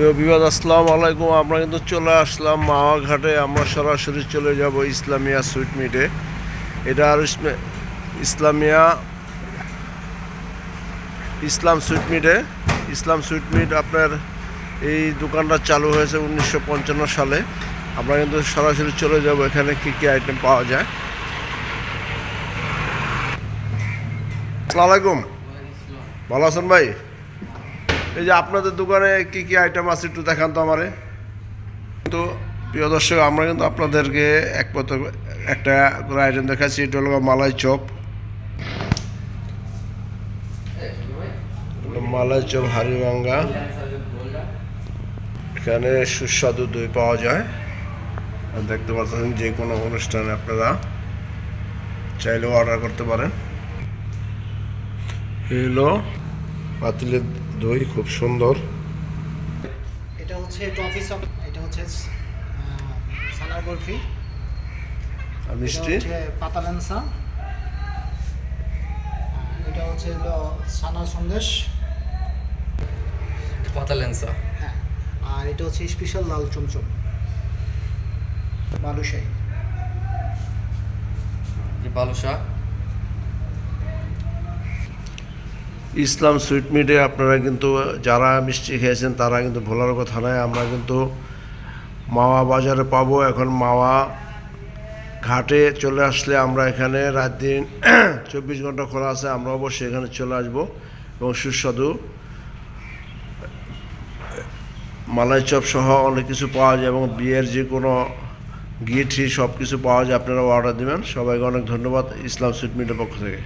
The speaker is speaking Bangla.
প্রিয় বিবাদ আসসালাম আলাইকুম। আমরা কিন্তু চলে আসলাম মাওয়া ঘাটে আমরা সরাসরি চলে যাব ইসলামিয়া সুইট মিটে। এটা আর ইসলামিয়া, ইসলাম সুইট মিটে। ইসলাম সুইট মিট আপনার এই দোকানটা চালু হয়েছে উনিশশো পঞ্চান্ন সালে। আমরা কিন্তু সরাসরি চলে যাব এখানে কী কী আইটেম পাওয়া যায়। আসসালামু আলাইকুম। ভালো আছেন ভাই? এই যে আপনাদের দোকানে কি কি আইটেম আছে একটু দেখান তো আমারে। তো প্রিয় দর্শক, আমরা কিন্তু আপনাদেরকে এক একটা করে আইটেম দেখাচ্ছি, এটা হলো মালাই চপ। মালাই চপ হারিভাঙ্গা এখানে সুস্বাদু দই পাওয়া যায়। দেখতে পাচ্ছেন যে কোনো অনুষ্ঠানে আপনারা চাইলেও অর্ডার করতে পারেন। হলো পাতিলের দই খুব সুন্দর। এটা হচ্ছে টফি চক এটা হচ্ছে সানার বরফি। আর মিষ্টি? পাতা ল্যাংসা এটা হচ্ছে হলো সানা সন্দেশ। পাতা লেন্সা হ্যাঁ আর এটা হচ্ছে স্পেশাল লাল চমচম। বালুশাহী। বালুশা ইসলাম সুইট মিটে আপনারা কিন্তু, যারা মিষ্টি খেয়েছেন তারা কিন্তু ভোলার কথা নয়, আমরা কিন্তু মাওয়া বাজারে পাবো। এখন মাওয়া ঘাটে চলে আসলে আমরা এখানে রাত দিন চব্বিশ ঘণ্টা খোলা আছে, আমরা অবশ্যই এখানে চলে আসব এবং সুস্বাদু মালাই চপ সহ অনেক কিছু পাওয়া যায় এবং বিয়ের যে কোনো গিঠি সব কিছু পাওয়া যায়, আপনারা অর্ডার দেবেন। সবাইকে অনেক ধন্যবাদ ইসলাম সুইট মিটের পক্ষ থেকে।